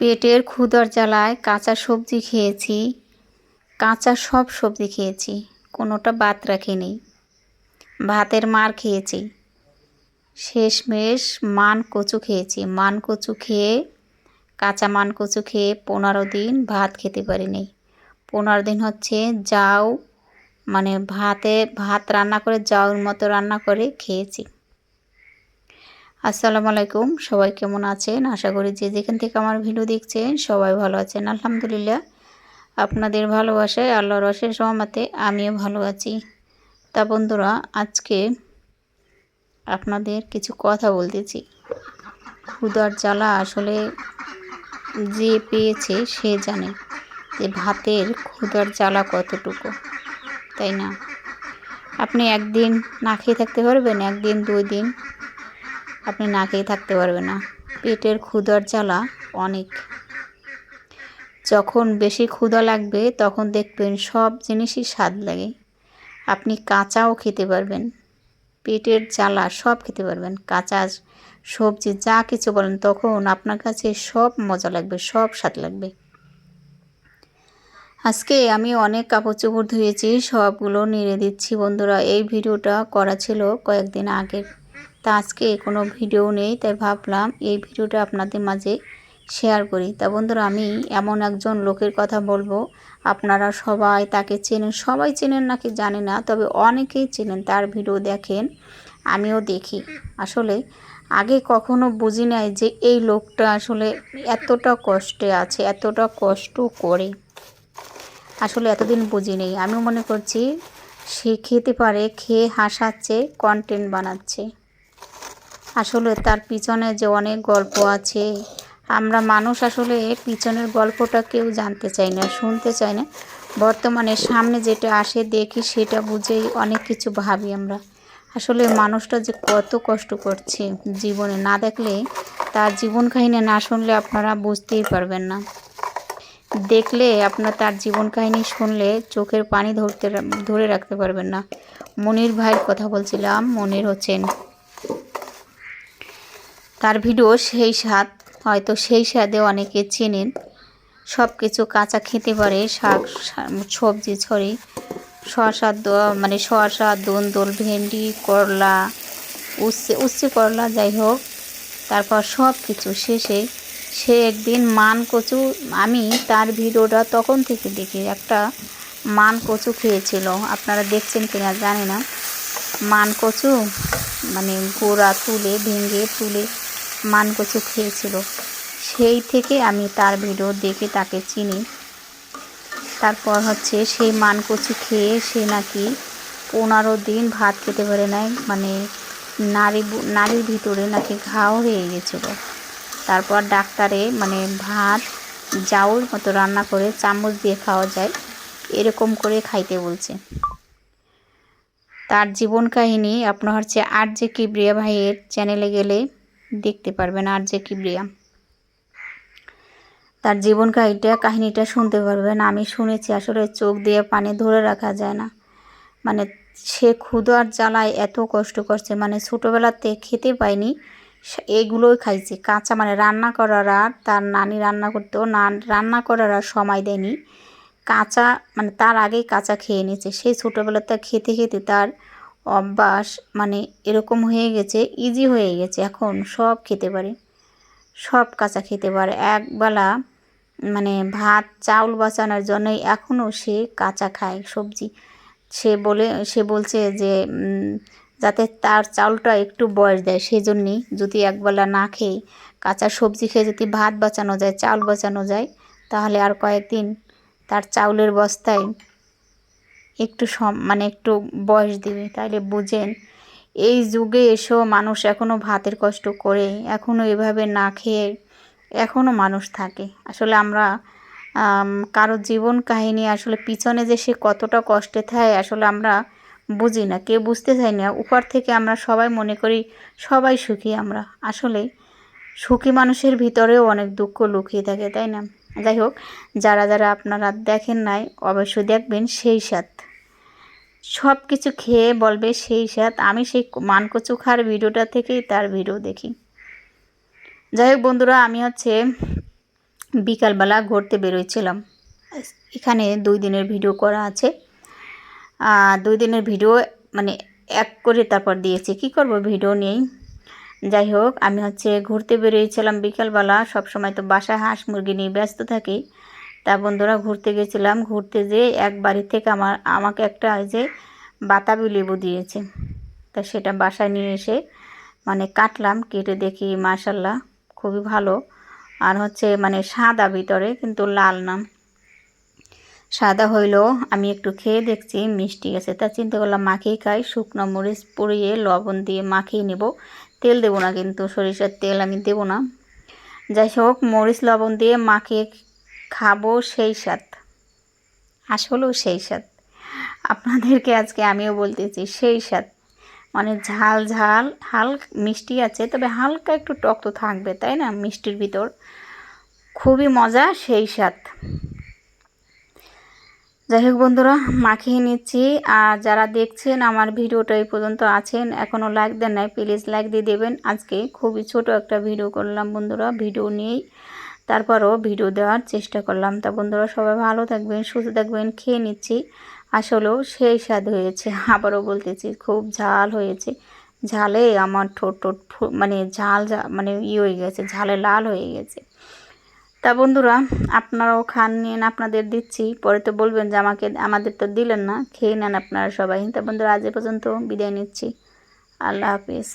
পেটের ক্ষুদর জ্বালায় কাঁচা সবজি খেয়েছি। কাঁচা সব সবজি খেয়েছি, কোনোটা বাদ রাখিনি ভাতের মার খেয়েছি। শেষমেশ মান কচু খেয়েছি। মান কচু খেয়ে, কাঁচা মান কচু খেয়ে পনেরো দিন ভাত খেতে পারিনি। পনেরো দিন হচ্ছে যাও মানে ভাতে ভাত রান্না করে যাওয়ার মতো রান্না করে খেয়েছি। আসসালামু আলাইকুম। সবাই কেমন আছেন? আশা করি যে যেখান থেকে আমার ভিডিও দেখছেন, সবাই ভালো আছেন। আলহামদুলিল্লাহ, আপনাদের ভালোবাসায়, আল্লাহর রসের সহমতে আমিও ভালো আছি। তা বন্ধুরা, আজকে আপনাদের কিছু কথা বলতেছি। ক্ষুদার জ্বালা আসলে যে পেয়েছে, সে জানে যে ভাতের ক্ষুদার জ্বালা কতটুকু, তাই না? আপনি একদিন না খেয়ে থাকতে পারবেন, একদিন, দুই দিন। আপনি না খেয়ে থাকতে পারবেন না। পেটের ক্ষুদার জ্বালা অনেক। যখন বেশি ক্ষুধা লাগবে, তখন দেখবেন সব জিনিসই স্বাদ লাগে। আপনি কাঁচাও খেতে পারবেন। পেটের জ্বালা সব খেতে পারবেন। কাঁচা সবজি যা কিছু বলেন, তখন আপনার কাছে সব মজা লাগবে, সব স্বাদ লাগবে। আজকে আমি অনেক কাপড় চোপড় ধুয়েছি, সবগুলো নেড়ে দিচ্ছি। বন্ধুরা, এই ভিডিওটা করা ছিল কয়েকদিন আগের। তা আজকে কোনো ভিডিও নেই, তাই ভাবলাম এই ভিডিওটা আপনাদের মাঝে শেয়ার করি। তা বন্ধুরা, আমি এমন একজন লোকের কথা বলব, আপনারা সবাই তাকে চেনেন, সবাই চেনেন নাকি জানে না, তবে অনেকেই চেনেন, তার ভিডিও দেখেন, আমিও দেখি। আসলে আগে কখনো বুঝি নাই যে এই লোকটা আসলে এতটা কষ্টে আছে, এতটা কষ্ট করে। আসলে এতদিন বুঝি নেই, আমিও মনে করছি সে খেতে পারে, খেয়ে হাসাচ্ছে কন্টেন্ট বানাচ্ছে। আসলে তার পিছনে যে অনেক গল্প আছে, আমরা মানুষ আসলে পিছনের গল্পটা কেউ জানতে চাই না, শুনতে চাই না। বর্তমানে সামনে যেটা আসে দেখি সেটা বুঝেই অনেক কিছু ভাবি আমরা। আসলে মানুষটা যে কত কষ্ট করছে জীবনে, না দেখলে তার জীবন কাহিনী না শুনলে আপনারা বুঝতেই পারবেন না। দেখলে আপনার তার জীবন কাহিনী শুনলে চোখের পানি ধরতে, ধরে রাখতে পারবেন না। মনির ভাইয়ের কথা বলছিলাম, মনির হচ্ছেন তার ভিডিও সেই স্বাদ, হয়তো সেই স্বাদে অনেকে চেনেন। সব কিছু কাঁচা খেতে পারে, শাক সবজি ছড়ি শশা মানে শশা দোল ভেন্ডি, করলা, উচ্ছে উচ্ছে করলা, যাই হোক। তারপর সব কিছু শেষে সে একদিন মান কচু আমি তার ভিডিওটা তখন থেকে দেখি একটা মান কচু খেয়েছিল। আপনারা দেখছেন কিনা জানি না। মান কচু মানে গোড়া তুলে, ভেঙে তুলে মান কচু খেয়েছিল। সেই থেকে আমি তার ভিডিও দেখে তাকে চিনি। তারপর হচ্ছে সেই মান কচু খেয়ে সে নাকি পনেরো দিন ভাত খেতে পারে নাই মানে নারী নারীর ভিতরে নাকি ঘাও হয়ে গেছিল। তারপর ডাক্তারে মানে ভাত জাউর মতো রান্না করে চামচ দিয়ে খাওয়া যায়, এরকম করে খাইতে বলছে। তার জীবন কাহিনী আপনার হচ্ছে আর যে কিবরিয়া ভাইয়ের চ্যানেলে গেলে দেখতে পারবেন আর যে কিবরিয়া তার জীবন কাহিনীটা কাহিনীটা শুনতে পারবেন আমি শুনেছি আসলে চোখ দিয়ে পানি ধরে রাখা যায় না। মানে সে ক্ষুধার জ্বালায় এত কষ্ট করছে। মানে ছোটোবেলাতে খেতে পায়নি। এগুলোই খাইছে। কাঁচা মানে রান্না করার আর তার নানি রান্না করতেও না রান্না করার আর সময় দেয়নি। কাঁচা মানে তার আগেই কাঁচা খেয়ে নিয়েছে। সেই ছোটোবেলাতে খেতে খেতে তার অভ্যাস মানে এরকম হয়ে গেছে ইজি হয়ে গেছে, এখন সব খেতে পারে। সব কাঁচা খেতে পারে। একবেলা মানে ভাত, চাউল বাঁচানোর জন্যই এখনও সে কাঁচা খায় সবজি। সে বলে, সে বলছে যে যাতে তার চাউলটা একটু বয়স দেয় সেই জন্যই যদি একবেলা না খেয়ে কাঁচা সবজি খেয়ে যদি ভাত বাঁচানো যায়, চাউল বাঁচানো যায়, তাহলে আর কয়েকদিন তার চাউলের বস্তায় একটু সম মানে একটু বয়স দিবে তাহলে বুঝেন। এই যুগে এসেও মানুষ এখনও ভাতের কষ্ট করে এখনও এভাবে না খেয়ে এখনও মানুষ থাকে। আসলে আমরা কারও জীবন কাহিনী আসলে পিছনে যে সে কতটা কষ্টে থাকে আসলে আমরা বুঝি না, কেউ বুঝতে চাই না। উপর থেকে আমরা সবাই মনে করি সবাই সুখী আমরা। আসলে সুখী মানুষের ভিতরেও অনেক দুঃখ লুকিয়ে থাকে, তাই না? যাই হোক, যারা যারা আপনারা দেখেন নাই, অবশ্যই দেখবেন সেই সাথ সব কিছু খেয়ে বলবে সেই সাথ আমি সেই মানকচু খার ভিডিওটা থেকেই তার ভিডিও দেখি। যাই হোক বন্ধুরা, আমি হচ্ছে বিকালবেলা ঘুরতে বেরোয়ছিলাম এখানে দুই দিনের ভিডিও করা আছে। দুই দিনের ভিডিও মানে এক করে তারপর দিয়েছি। কি করব ভিডিও নেই যাই হোক, আমি হচ্ছে ঘুরতে বেরিয়েছিলাম বিকালবেলা। সবসময় তো বাসায় হাঁস মুরগি নিয়ে ব্যস্ত থাকি। তা বন্ধুরা ঘুরতে গেছিলাম। ঘুরতে যেয়ে এক বাড়ি থেকে আমার, আমাকে একটা যে বাতাবি লেবু দিয়েছে। তা সেটা বাসায় নিয়ে এসে মানে কাটলাম, কেটে দেখি মাশাল্লাহ খুবই ভালো। আর হচ্ছে মানে সাদা ভিতরে কিন্তু লাল না। সাদা হইলেও আমি একটু খেয়ে দেখছি, মিষ্টি আছে। তা চিন্তা করলাম মাখিয়ে খাই, শুকনো মরিচ পুড়িয়ে, লবণ দিয়ে মাখিয়ে নেব। তেল দেবো না কিন্তু, সরিষার তেল আমি দেবো না। যাই হোক, মরিচ, লবণ দিয়ে মাখিয়ে খাব সেই স্বাদ, আসলেও সেই স্বাদ। আপনাদেরকে আজকে আমিও বলতেছি সেই স্বাদ। মানে ঝাল ঝাল হাল মিষ্টি আছে, তবে হালকা একটু টক তো থাকবে, তাই না? মিষ্টির ভিতর। খুবই মজা, সেই স্বাদ। যাই হোক বন্ধুরা, মাখিয়ে নিচ্ছি। আর যারা দেখছেন আমার ভিডিওটা এই পর্যন্ত আছেন, এখনও লাইক দেন নাই, প্লিজ লাইক দিয়ে দেবেন। আজকে খুবই ছোট একটা ভিডিও করলাম বন্ধুরা, ভিডিও নিয়েই। তারপরও ভিডিও দেওয়ার চেষ্টা করলাম। তা বন্ধুরা সবাই ভালো থাকবেন, সুস্থ থাকবেন, খেয়ে নিচ্ছি। আসলেও সেই স্বাদ হয়েছে। আবারও বলতেছি, খুব ঝাল হয়েছে। ঝালে আমার ঠোঁট ঠোঁট মানে ঝাল মানে ই হয়ে গেছে, ঝালে লাল হয়ে গেছে। তা বন্ধুরা, আপনারাও খান, নিন, আপনাদের দিচ্ছি। পরে তো বলবেন যে আমাকে, আমাদের তো দিলেন না, খেয়ে নেন আপনারা সবাই। তা বন্ধুরা, আজ পর্যন্ত বিদায় নিচ্ছি। আল্লাহ হাফিজ।